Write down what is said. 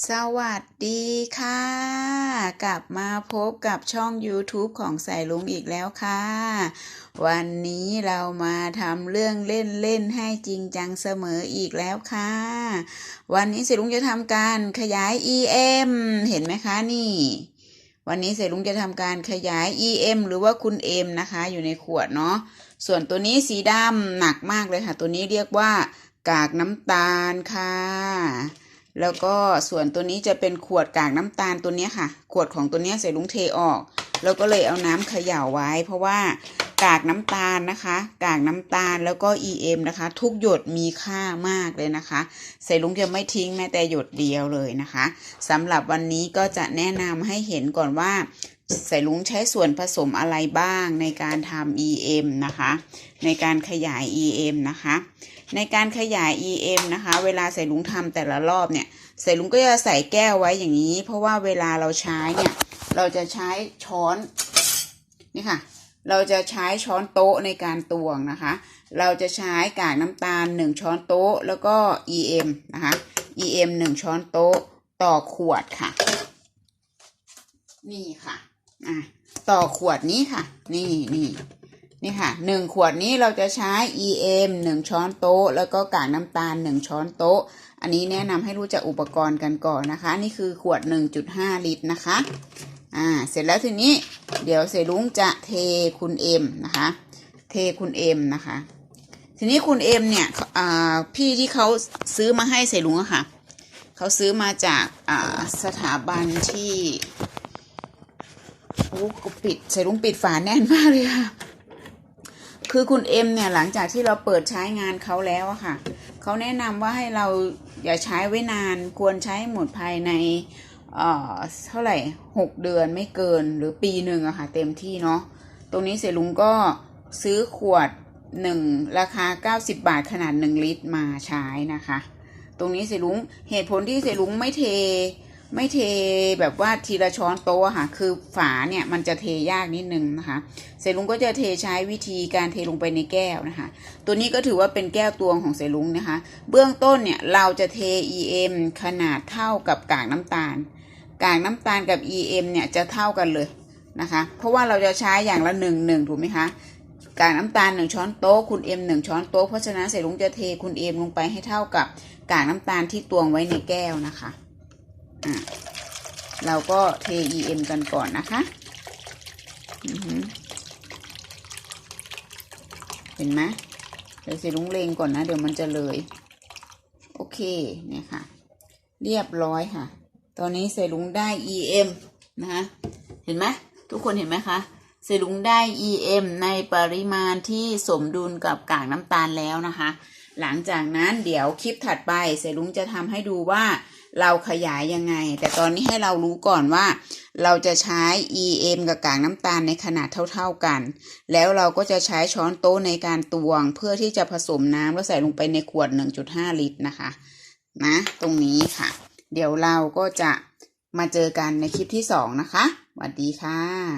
สวัสดีค่ะ กลับมาพบกับช่อง YouTube ของสายลุงอีกแล้วค่ะ วันนี้เรามาทำเรื่องเล่นเล่นๆให้จริงจังเสมออีกแล้วค่ะ วันนี้สายลุงจะทำการขยาย EM เห็นไหมคะนี่ วันนี้สายลุงจะทำการขยาย EM หรือว่าคุณ M นะคะ อยู่ในขวดเนาะ ส่วนตัวนี้สีดำหนักมากเลยค่ะ ตัวนี้เรียกว่ากากน้ำตาลค่ะ แล้วก็ส่วนตัวนี้จะเป็นขวดกากน้ำตาลตัวนี้ค่ะ ขวดของตัวนี้ใส่ลุงเทออก แล้วก็เลยเอาน้ำเขย่าไว้ เพราะว่ากากน้ำตาลนะคะ กากน้ำตาลแล้วก็ EM นะคะ ทุกหยดมีค่ามากเลยนะคะใส่ลุงจะไม่ทิ้งแม้แต่หยดเดียวเลยนะคะสำหรับวันนี้ก็จะแนะนำให้เห็นก่อนว่า ใส่ลุงใช้ส่วนผสมอะไรบ้างในการทำ EM นะคะ ในการขยาย EM นะคะ ในการขยาย EM นะคะ เวลาใส่ลุงทำแต่ละรอบเนี่ยใส่ลุงก็จะใส่แก้วไว้อย่างนี้ เพราะว่าเวลาเราใช้เนี่ยเราจะใช้ช้อนนี่ค่ะ เราจะใช้ช้อนโต๊ะในการตวงนะคะ เราจะใช้กากน้ำตาล 1 ช้อนโต๊ะ แล้วก็ EM นะคะ EM 1 ช้อนโต๊ะต่อขวดค่ะ นี่ค่ะ อะต่อขวดนี้ค่ะ นี่นี่นี่ค่ะหนึ่งขวดนี้เราจะใช้ EM หนึ่งช้อนโต๊ะ แล้วก็กากน้ำตาลหนึ่งช้อนโต๊ะ อันนี้แนะนำให้รู้จักอุปกรณ์กันก่อนนะคะ นี่คือขวด 1.5 ลิตรนะคะ อ่า เสร็จแล้วทีนี้ เดี๋ยวเสรุ้งจะเทคุณเอ็มนะคะ เทคุณเอ็มนะคะ ทีนี้คุณเอ็มเนี่ยอ่าพี่ที่เขาซื้อมาให้เสรุ้งอะค่ะ เขาซื้อมาจากอ่าสถาบันที่ ปิดเสรุ้งปิดฝาแน่นมากเลยค่ะ คือคุณเอ็มเนี่ยหลังจากที่เราเปิดใช้งานเขาแล้วอะค่ะ เขาแนะนำว่าให้เราอย่าใช้ไว้นาน ควรใช้หมดภายในเอ่อเท่าไหร่หกเดือนไม่เกินหรือปีหนึ่งอะค่ะ เต็มที่เนาะ ตรงนี้เสลุงก็ซื้อขวดหนึ่งราคา 90 บาทขนาด 1 ลิตรมาใช้นะคะ ตรงนี้เสลุงเหตุผลที่เสลุงไม่เท ไม่เทแบบว่าทีละช้อนโต๊ะค่ะ คือฝาเนี่ยมันจะเทยากนิดนึงนะคะ เสลุงก็จะเทใช้วิธีการเทลงไปในแก้วนะคะ ตัวนี้ก็ถือว่าเป็นแก้วตวงของเสลุงนะคะ เบื้องต้นเนี่ยเราจะเท EM ขนาดเท่ากับกากน้ำตาล กากน้ำตาลกับ EM เนี่ยจะเท่ากันเลยนะคะ เพราะว่าเราจะใช้อย่างละหนึ่งหนึ่งถูกไหมคะกากน้ำตาลหนึ่งช้อนโต๊ะคุณ M หนึ่งช้อนโต๊ะเพราะฉะนั้นเสลุงจะเทคุณ M ลงไปให้เท่ากับกากน้ำตาลที่ตวงไว้ในแก้วนะคะ อะเราก็เท EM กันก่อนนะคะ เห็นไหมเดี๋ยวเสลุงเลงก่อนนะ เดี๋ยวมันจะเลย โอเคเนี่ยค่ะ เรียบร้อยค่ะ ตอนนี้เสลุงได้ EM นะคะเห็นไหมทุกคนเห็นไหมคะเสลุงได้ EM ในปริมาณที่สมดุลกับกากน้ำตาลแล้วนะคะ หลังจากนั้นเดี๋ยวคลิปถัดไปเสลุงจะทำให้ดูว่าเราขยายยังไง แต่ตอนนี้ให้เรารู้ก่อนว่า เราจะใช้ EM กับกากน้ำตาลในขนาดเท่าๆกัน แล้วเราก็จะใช้ช้อนโต๊ะในการตวง เพื่อที่จะผสมน้ำแล้วใส่ลงไปในขวด 1.5 ลิตรนะคะ นะ ตรงนี้ค่ะ เดี๋ยวเราก็จะมาเจอกันในคลิปที่สองนะคะสวัสดีค่ะ